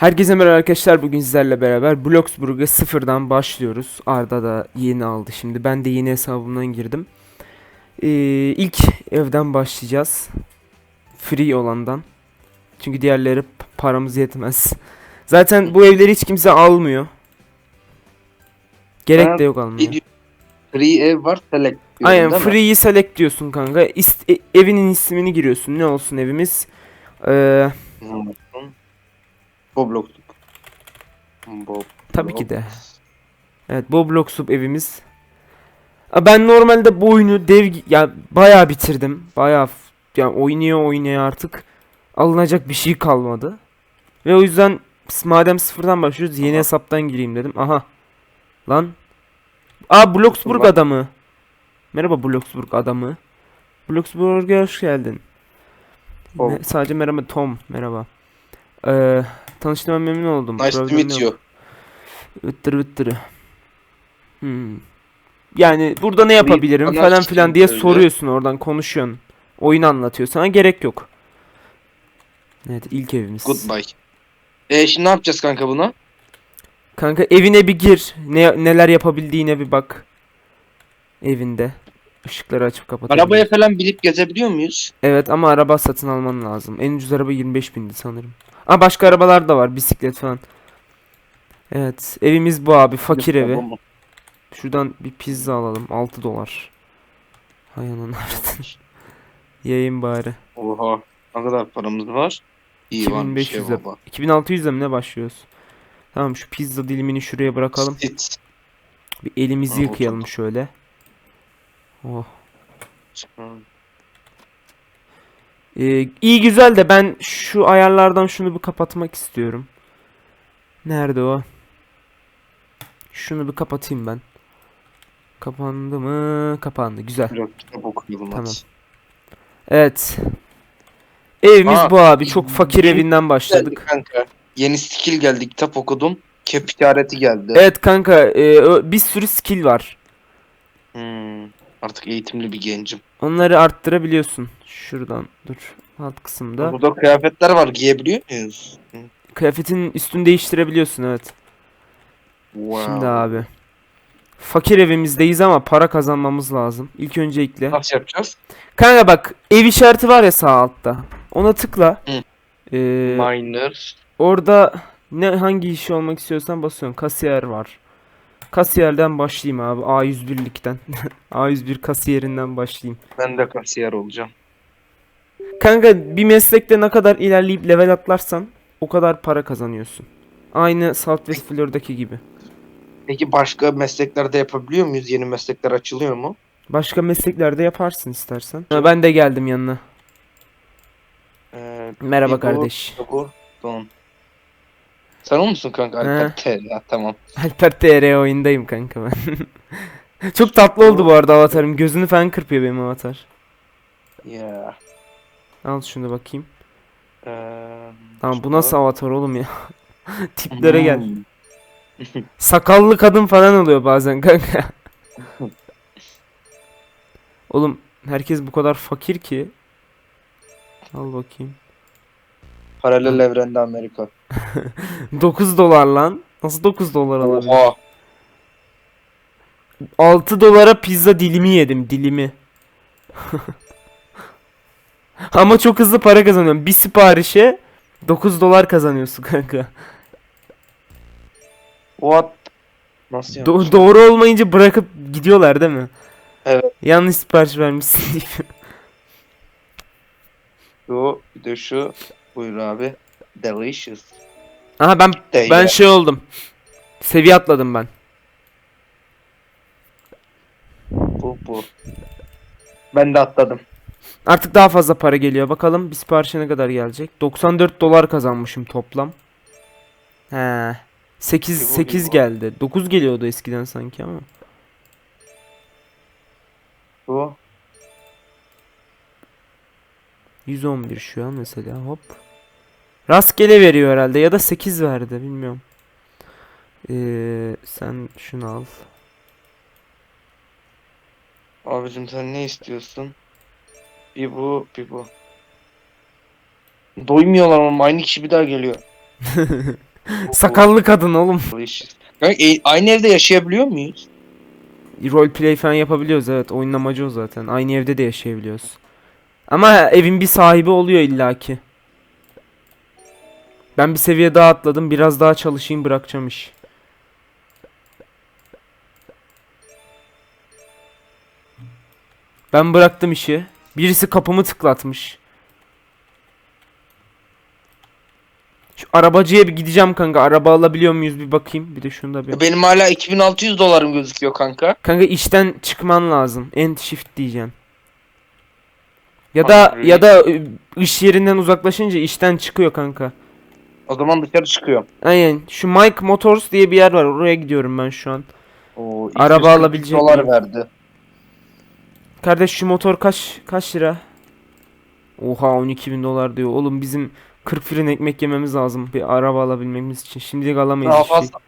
Herkese merhaba arkadaşlar. Bugün sizlerle beraber Bloxburg'a sıfırdan başlıyoruz. Arda da yeni aldı şimdi. Ben de yeni hesabımdan girdim. Ee, ilk evden başlayacağız. Free olandan. Çünkü diğerleri paramız yetmez. Zaten bu evleri hiç kimse almıyor. Gerek Ben de yok almaya. Free ev var select diyorum, Aynen free'yi select diyorsun kanka. İst- e- evinin ismini giriyorsun. Ne olsun evimiz? Ee, Hmm. Roblox. Bob. Tabii ki de. Evet Boblox'up evimiz. Aa, Ben normalde bu oyunu dev ya bayağı bitirdim. Bayağı yani oynuyor oynaya artık alınacak bir şey kalmadı. Ve o yüzden madem sıfırdan başlıyoruz yeni Aha. hesaptan gireyim dedim. Aha. Lan. Aa Bloxburg adamı. Merhaba Bloxburg adamı. Bloxburg'a hoş geldin. Tom. Me- sadece merhaba Tom. Merhaba. Ee, tanıştığıma memnun oldum. Nice to Problem meet yok. you. Ittır ıttırı. Hmm. Yani burada ne yapabilirim bana falan filan diye söyle. soruyorsun oradan konuşuyorsun. Oyun anlatıyor sana gerek yok. Evet ilk evimiz. Goodbye. E şimdi ne yapacağız kanka bunu? Kanka evine bir gir. Ne neler yapabildiğine bir bak. Evinde. Işıkları açıp kapatabilir. Arabaya falan binip gezebiliyor muyuz? Evet ama araba satın alman lazım. En ucuz araba 25 bindi sanırım. Aa başka arabalar da var. Bisiklet falan. Evet. Evimiz bu abi. Fakir evi. Şuradan bir pizza alalım. 6 dolar. Hay avradını. Yayın bari. Oha. Ne kadar paramız var? İyi var bir şey 2500'e baba. 2600'e mi ne başlıyoruz? Tamam şu pizza dilimini şuraya bırakalım. Sit. Bir elimizi Ha, yıkayalım şöyle. Oh. Ee, iyi güzel de ben şu ayarlardan şunu bir kapatmak istiyorum. Nerede o? Şunu bir kapatayım ben. Kapandı mı? Kapandı. Güzel. Biraz kitap okuyalım Tamam. Evet. Evimiz Aa, bu abi. Çok fakir yeni evinden başladık. kanka. Yeni skill geldi kitap okudum. Kep işareti geldi. Evet kanka, e, bir sürü skill var. Hmm. Artık eğitimli bir gencim. Onları arttırabiliyorsun. Şuradan dur. Alt kısımda. Burada kıyafetler var giyebiliyor muyuz? Kıyafetin üstünü değiştirebiliyorsun evet. Wow. Şimdi abi. Fakir evimizdeyiz ama para kazanmamız lazım. İlk öncelikle. Nasıl yapacağız? Kanka bak ev işareti var ya sağ altta. Ona tıkla. Hı. Ee, Miner. orada ne hangi işi olmak istiyorsan basıyorsun. Kasiyer var. Kasiyerden başlayayım abi. A101'likten. A101 kasiyerinden başlayayım. Ben de kasiyer olacağım. Kanka bir meslekte ne kadar ilerleyip level atlarsan o kadar para kazanıyorsun. Aynı Southwest Floor'daki gibi. Peki başka mesleklerde yapabiliyor muyuz? Yeni meslekler açılıyor mu? Başka mesleklerde yaparsın istersen. Ha, ben de geldim yanına. Ee, Merhaba bu, kardeş. Bu, Don. Sen o musun kanka? Alper T. Ya, tamam. Alper TR oyundayım kanka ben. Çok tatlı oldu bu arada avatarım. Gözünü falan kırpıyor benim avatar. Ya. Al şunu bakayım. Ee, Tamam bu nasıl avatar oğlum ya? Tiplere gel. Hmm. Sakallı kadın falan oluyor bazen kanka. Oğlum herkes bu kadar fakir ki. Al bakayım. Paralel evrende Amerika. 9 dolar lan. Nasıl 9 dolar alabilir? Oha. 6 dolara pizza dilimi yedim dilimi. Ama çok hızlı para kazanıyorum. Bir siparişe 9 dolar kazanıyorsun kanka. What? Nasıl Do- yapmış? doğru olmayınca bırakıp gidiyorlar değil mi? Evet. Yanlış sipariş vermişsin diye. Şu, bir de şu. Buyur abi. Delicious. Aha ben De ben ya. şey oldum. Seviye atladım ben. Bu bu. Ben de atladım. Artık daha fazla para geliyor. Bakalım bir siparişe ne kadar gelecek. 94 dolar kazanmışım toplam. He. 8 Bir bu, bir 8 bu. geldi. 9 geliyordu eskiden sanki ama. Bu. 111 şu an mesela hop. Rastgele veriyor herhalde ya da 8 verdi bilmiyorum. Ee, sen şunu al. Abicim sen ne istiyorsun? Bir bu, bir bu. Doymuyorlar ama aynı kişi bir daha geliyor. Sakallı kadın oğlum. Kanka, e, aynı evde yaşayabiliyor muyuz? Roleplay falan yapabiliyoruz evet. Oyunun amacı o zaten. Aynı evde de yaşayabiliyoruz. Ama evin bir sahibi oluyor illaki. Ben bir seviye daha atladım. Biraz daha çalışayım bırakacağım iş. Ben bıraktım işi. Birisi kapımı tıklatmış. Şu arabacıya bir gideceğim kanka. Araba alabiliyor muyuz bir bakayım. Bir de şunu da bir. Benim hala 2600 dolarım gözüküyor kanka. Kanka işten çıkman lazım. End shift diyeceksin. Ya da Abi. ya da ı, iş yerinden uzaklaşınca işten çıkıyor kanka. O zaman dışarı çıkıyorum. Aynen. Şu Mike Motors diye bir yer var. Oraya gidiyorum ben şu an. Oo, Araba 240 alabilecek dolar verdi. Kardeş şu motor kaç kaç lira? Oha 12 bin dolar diyor. Oğlum bizim 40 fırın ekmek yememiz lazım bir araba alabilmemiz için. Şimdilik alamayız Daha şey. fazla.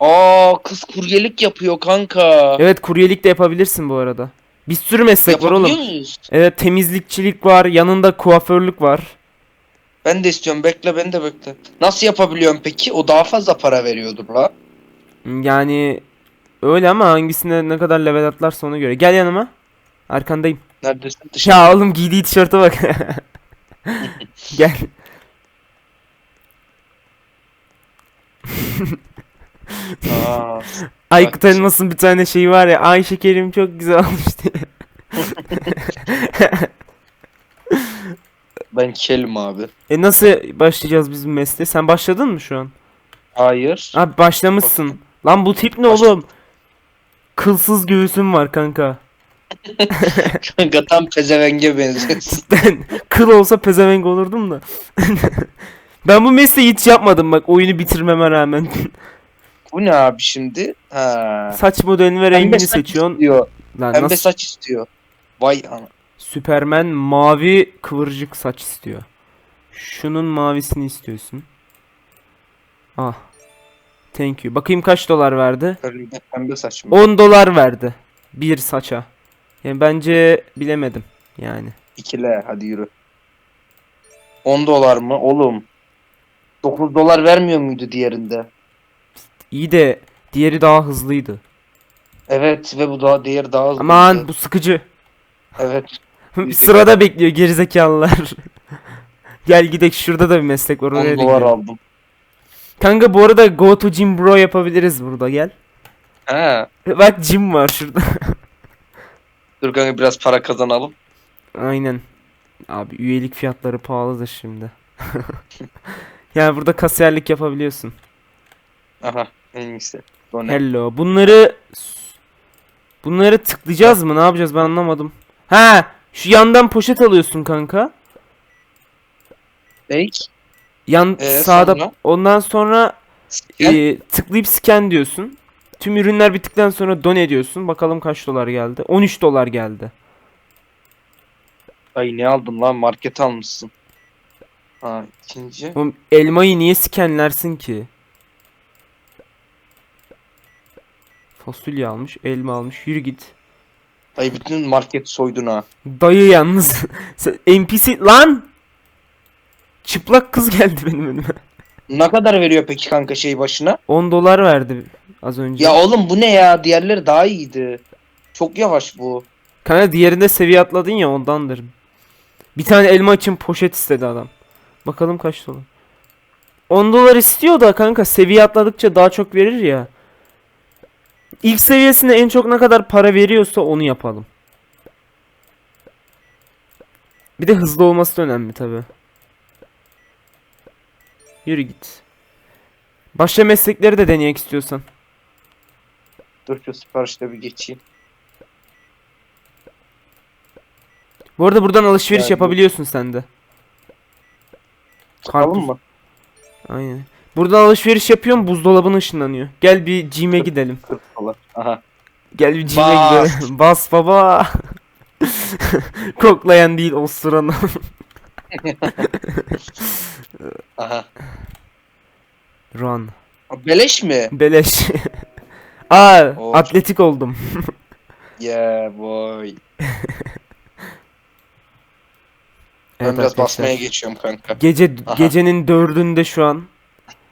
Aa kız kuryelik yapıyor kanka. Evet kuryelik de yapabilirsin bu arada. Bir sürü meslek var oğlum. muyuz? Evet temizlikçilik var. Yanında kuaförlük var. Ben de istiyorum. Bekle ben de bekle. Nasıl yapabiliyorum peki? O daha fazla para veriyordur la. Yani öyle ama hangisine ne kadar level atlarsa ona göre. Gel yanıma. Arkandayım. Neredesin? Dışarı. Ya oğlum giydiği tişörte bak. Gel. Aa, Aykut Elmas'ın bir tane şeyi var ya. Ay şekerim çok güzel olmuş diye. ben kelim abi. E nasıl başlayacağız biz bu mesleğe? Sen başladın mı şu an? Hayır. Abi başlamışsın. Lan bu tip ne Baş- oğlum? Kılsız göğsüm var kanka. Kanka tam pezevenge benziyorsun. Ben kıl olsa pezevenk olurdum da. ben bu mesleği hiç yapmadım bak oyunu bitirmeme rağmen. Bu ne abi şimdi? Ha. Saç modelini ve rengini seçiyorsun. istiyor. Lan Pembe nasıl? saç istiyor. Vay ana. Süpermen mavi kıvırcık saç istiyor. Şunun mavisini istiyorsun. Ah. Thank you. Bakayım kaç dolar verdi? Pembe, pembe saç mı? 10 dolar verdi. Bir saça. Yani bence bilemedim. Yani. İkile hadi yürü. 10 dolar mı? Oğlum. 9 dolar vermiyor muydu diğerinde? İyi de diğeri daha hızlıydı. Evet ve bu daha diğer daha hızlı. Aman bu sıkıcı. Evet. Sırada bekliyor gerizekalılar. Gel gidek şurada da bir meslek var 10 oraya da dolar aldım. Kanka bu arada go to gym bro yapabiliriz burada gel. He. Bak gym var şurada. Dur kanka biraz para kazanalım. Aynen. Abi üyelik fiyatları pahalıdır şimdi. yani burada kasiyerlik yapabiliyorsun. Aha. En iyisi. Bu ne? Hello. Bunları bunları tıklayacağız mı? Ne yapacağız ben anlamadım. Ha, şu yandan poşet alıyorsun kanka. Fake. Yan Ee, sağda sonra? ondan sonra e, tıklayıp scan diyorsun. Tüm ürünler bittikten sonra don ediyorsun. Bakalım kaç dolar geldi. 13 dolar geldi. Ay ne aldın lan? Market almışsın. Ha ikinci. Oğlum elmayı niye scanlersin ki? Fasulye almış, elma almış. Yürü git. Ay bütün market soydun ha. Dayı yalnız. Sen- NPC lan! Çıplak kız geldi benim önüme. Ne kadar veriyor peki kanka şey başına? 10 dolar verdi az önce. Ya oğlum bu ne ya? Diğerleri daha iyiydi. Çok yavaş bu. Kanka diğerinde seviye atladın ya ondandır. Bir tane elma için poşet istedi adam. Bakalım kaç dolar. 10 dolar istiyor da kanka seviye atladıkça daha çok verir ya. İlk seviyesinde en çok ne kadar para veriyorsa onu yapalım. Bir de hızlı olması da önemli tabi. Yürü git. Başka meslekleri de deneyek istiyorsan. Dur şu siparişte bir geçeyim. Bu arada buradan alışveriş Yani- yapabiliyorsun sen de. Çıkalım mı? Aynen. Buradan alışveriş yapıyorum buzdolabına ışınlanıyor. Gel bir gym'e gidelim. 40 dolar. Aha. Gel bir gym'e Bas. gidelim. Bas baba. Koklayan değil osuran. Aha. Run. Beleş mi? Beleş. Aa, Oo. atletik oldum. Yeah boy. Ben Evet biraz arkadaşlar. basmaya geçiyorum kanka. Gece Aha. gecenin dördünde şu an.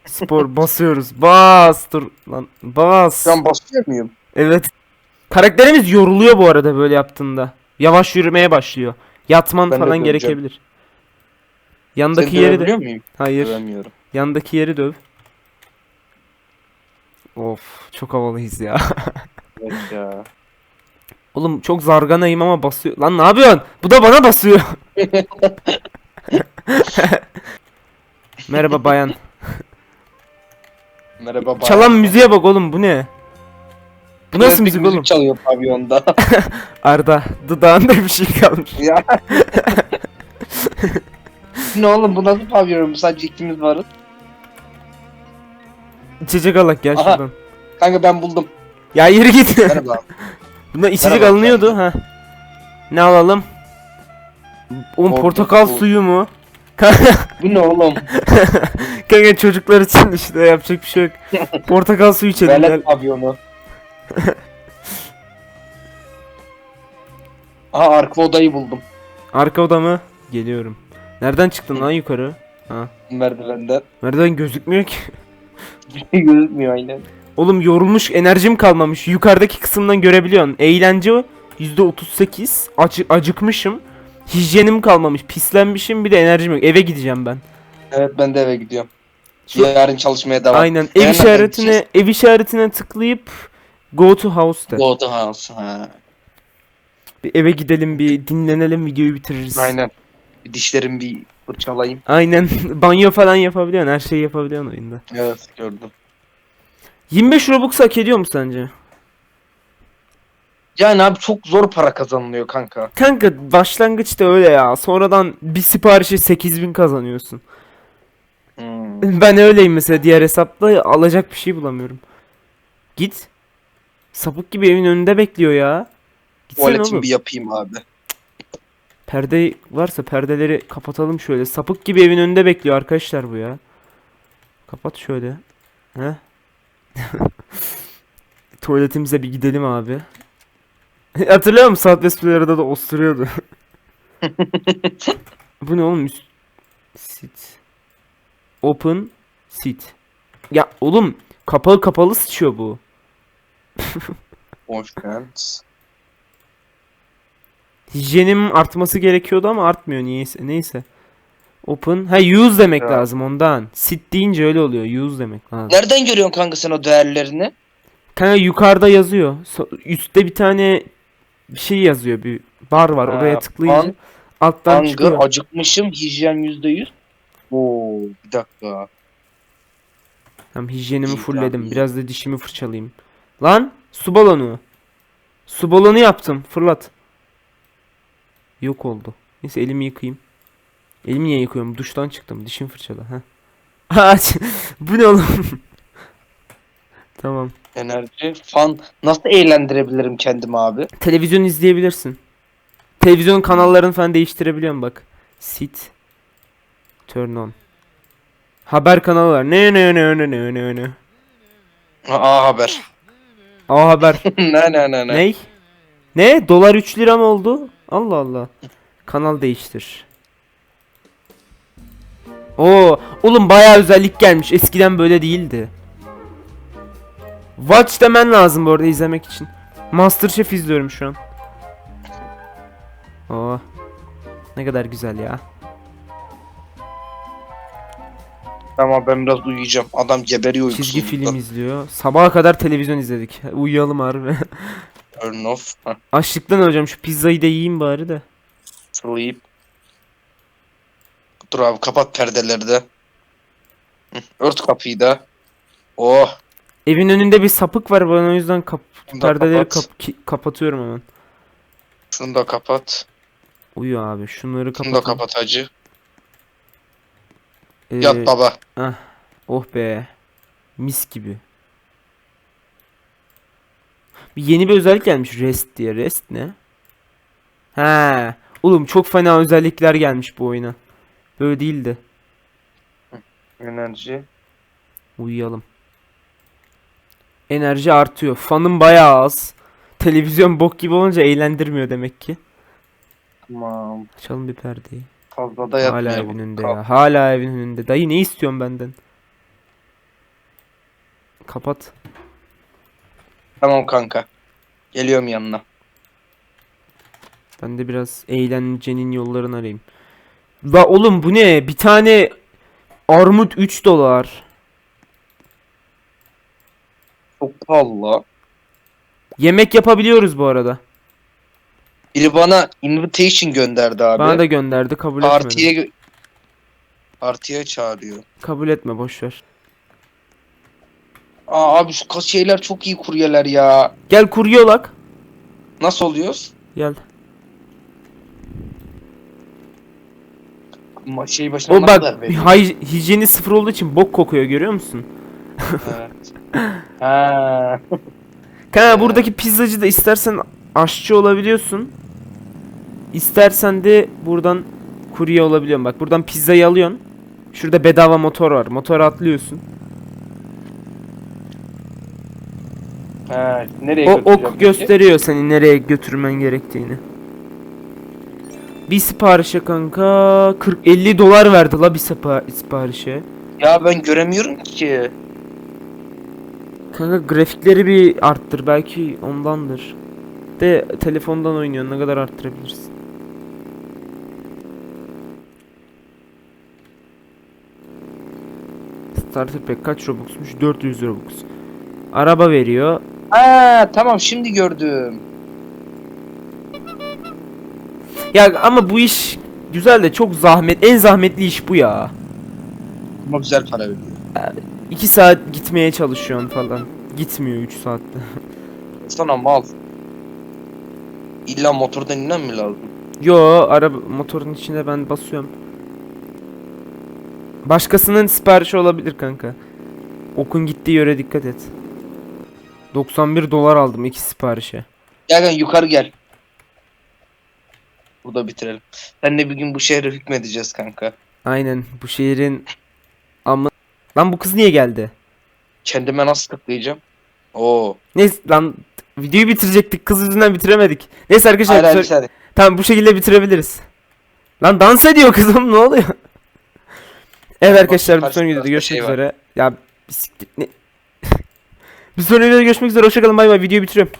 Spor basıyoruz. Bas dur lan bas. An basıyor muyum? Evet. Karakterimiz yoruluyor bu arada böyle yaptığında. Yavaş yürümeye başlıyor. Yatman Ben falan gerekebilir. Yandaki Seni yeri de. dövebiliyor muyum? Hayır. Dövemiyorum. Yandaki yeri döv. Of çok havalıyız ya. Evet ya. Oğlum çok zarganayım ama basıyor. Lan ne yapıyorsun? Bu da bana basıyor. Merhaba bayan. Merhaba bayan. Çalan müziğe bak oğlum bu ne? Bu nasıl Klasik müzik oğlum? çalıyor pavyonda. Arda dudağında bir şey kalmış. ya. Ne oğlum bu nasıl pavyon? Sadece ikimiz varız. İçecek alak gel Aha. şuradan. Kanka ben buldum. Ya yürü git. Merhaba. Bunda içecek Merhaba, alınıyordu ha. Ne alalım? Oğlum Portakal. portakal suyu mu? bu ne oğlum? Kanka çocuklar için işte yapacak bir şey yok. Portakal suyu içelim gel. Velet pavyonu. Aha arka odayı buldum. Arka oda mı? Geliyorum. Nereden çıktın lan yukarı? Ha. Merdivenden. Merdiven gözükmüyor ki. Gözükmüyor aynen. Oğlum yorulmuş enerjim kalmamış. Yukarıdaki kısımdan görebiliyorsun. Eğlence %38. Acı acıkmışım. Hijyenim kalmamış. Pislenmişim. Bir de enerjim yok. Eve gideceğim ben. Evet ben de eve gidiyorum. Şu- Yarın çalışmaya devam. Aynen. Ev Nereden işaretine ev işaretine tıklayıp go to house de. Go to house. Ha. Bir eve gidelim bir dinlenelim videoyu bitiririz. Aynen. Bir dişlerimi bir fırçalayayım. Aynen. Banyo falan yapabiliyorsun. Her şeyi yapabiliyorsun oyunda. Evet gördüm. 25 Robux hak ediyor mu sence? Yani abi çok zor para kazanılıyor kanka. Kanka başlangıçta öyle ya. Sonradan bir siparişe 8000 kazanıyorsun. Hmm. Ben öyleyim mesela diğer hesapta alacak bir şey bulamıyorum. Git. Sapık gibi evin önünde bekliyor ya. Gitsene Tuvaletimi oğlum. bir yapayım abi. Perde varsa perdeleri kapatalım şöyle. Sapık gibi evin önünde bekliyor arkadaşlar bu ya. Kapat şöyle. He? Tuvaletimize bir gidelim abi. Hatırlıyor musun? Saat Vespular'da da osturuyordu. bu ne oğlum? Sit. Open. Sit. Ya oğlum kapalı kapalı sıçıyor bu. Hoş geldiniz. Hijyenim artması gerekiyordu ama artmıyor niyeyse. Neyse. Open. Ha use demek Ya. lazım ondan. Sit deyince öyle oluyor. Use demek lazım. Nereden görüyorsun kanka sen o değerlerini? Kanka yukarıda yazıyor. So- üstte bir tane bir şey yazıyor. Bir bar var. Ha, Oraya tıklayınca an- alttan Hunger, çıkıyor. acıkmışım, hijyen yüzde yüz. Oo, bir dakika. Tamam hijyenimi İyi, fullledim. Biraz da dişimi fırçalayayım. Lan su balonu. Su balonu yaptım. Fırlat. Yok oldu. Neyse elimi yıkayayım. Elimi niye yıkıyorum? Duştan çıktım. Dişimi fırçala. Ha. Aç. Bu ne oğlum? tamam. Enerji, fan. Nasıl eğlendirebilirim kendimi abi? Televizyon izleyebilirsin. Televizyon kanallarını falan değiştirebiliyorum bak. Sit. Turn on. Haber kanalı var. Ne ne ne ne ne ne ne. Aa haber. Aa haber. ne ne ne ne. Ney? Ne? Dolar 3 lira mı oldu? Allah Allah. Kanal değiştir. Oo, oğlum bayağı özellik gelmiş. Eskiden böyle değildi. Watch demen lazım bu arada izlemek için. Masterchef izliyorum şu an. Oo. Ne kadar güzel ya. Tamam ben biraz uyuyacağım. Adam geberiyor Çizgi film uykusuzluktan. izliyor. Sabaha kadar televizyon izledik. Uyuyalım harbi. Turn off. Açlıktan öleceğim. Şu pizzayı da yiyeyim bari de. Sleep. Dur abi kapat perdeleri de. Ört kapıyı da. Oh. Evin önünde bir sapık var ben o yüzden kap Bunu da perdeleri kapat. kap- ki- kapatıyorum hemen. Şunu da kapat. Uyu abi şunları Şunu da kapat. kapat hacı. Ee, Yat baba. oh be. Mis gibi. Bir yeni bir özellik gelmiş rest diye. Rest ne? He. Oğlum çok fena özellikler gelmiş bu oyuna. Böyle değildi. Enerji. Uyuyalım. Enerji artıyor. Fanım bayağı az. Televizyon bok gibi olunca eğlendirmiyor demek ki. Tamam. Açalım bir perdeyi. Fazla da. Hala bu. evin önünde ya. Hala evin önünde. Dayı ne istiyorsun benden? kapat. Tamam kanka. Geliyorum yanına. Ben de biraz eğlencenin yollarını arayayım. La oğlum bu ne? Bir tane armut 3 dolar. Çok pahalı la. Yemek yapabiliyoruz bu arada. Biri bana invitation gönderdi abi. Bana da gönderdi kabul etmedim. Partiye Partiye çağırıyor. Kabul etme boş ver. Aa abi şu kas- şeyler çok iyi kuryeler ya. Gel kurye olak. Nasıl oluyoruz? Gel. Ma- Şey başına O ne bak veriyor? hay- hijyeni sıfır olduğu için bok kokuyor görüyor musun? Evet. ha. Kanka buradaki pizzacı da istersen aşçı olabiliyorsun. İstersen de buradan kurye olabiliyorsun. Bak buradan pizzayı alıyorsun. Şurada bedava motor var. Motora atlıyorsun. Ha. Nereye O ok peki? gösteriyor seni nereye götürmen gerektiğini. Bir siparişe kanka 40 50 dolar verdi la bir sipa- siparişe. Ya ben göremiyorum ki. Kanka grafikleri bir arttır belki ondandır. De telefondan oynuyorsun ne kadar arttırabilirsin? Starter pack kaç Robux'muş? 400 Robux. Araba veriyor. Ha tamam şimdi gördüm. Ya ama bu iş güzel de çok zahmet. En zahmetli iş bu ya. Ama güzel para veriyor. 2 saat gitmeye çalışıyorsun falan. Gitmiyor 3 saatte. Sana mal. İlla motordan inen mi lazım? Yo araba motorun içine ben basıyorum. Başkasının siparişi olabilir kanka. Okun gittiği yöre dikkat et. 91 dolar aldım iki siparişe. Gel gel yukarı gel. Burada bitirelim. Seninle bir gün bu şehre hükmedeceğiz kanka. Aynen bu şehrin ama lan bu kız niye geldi? Kendime nasıl tıklayacağım? Oo. Neyse lan videoyu bitirecektik kız yüzünden bitiremedik. Neyse arkadaşlar Hayır hayır bu tamam bu şekilde bitirebiliriz. Lan dans ediyor kızım ne oluyor? Evet arkadaşlar karşımda sonraki videoda bir görüşmek şey var. üzere. Ya bisiklet ne? Bir sonraki videoda görüşmek üzere. Hoşçakalın bay bay. Videoyu bitiriyorum.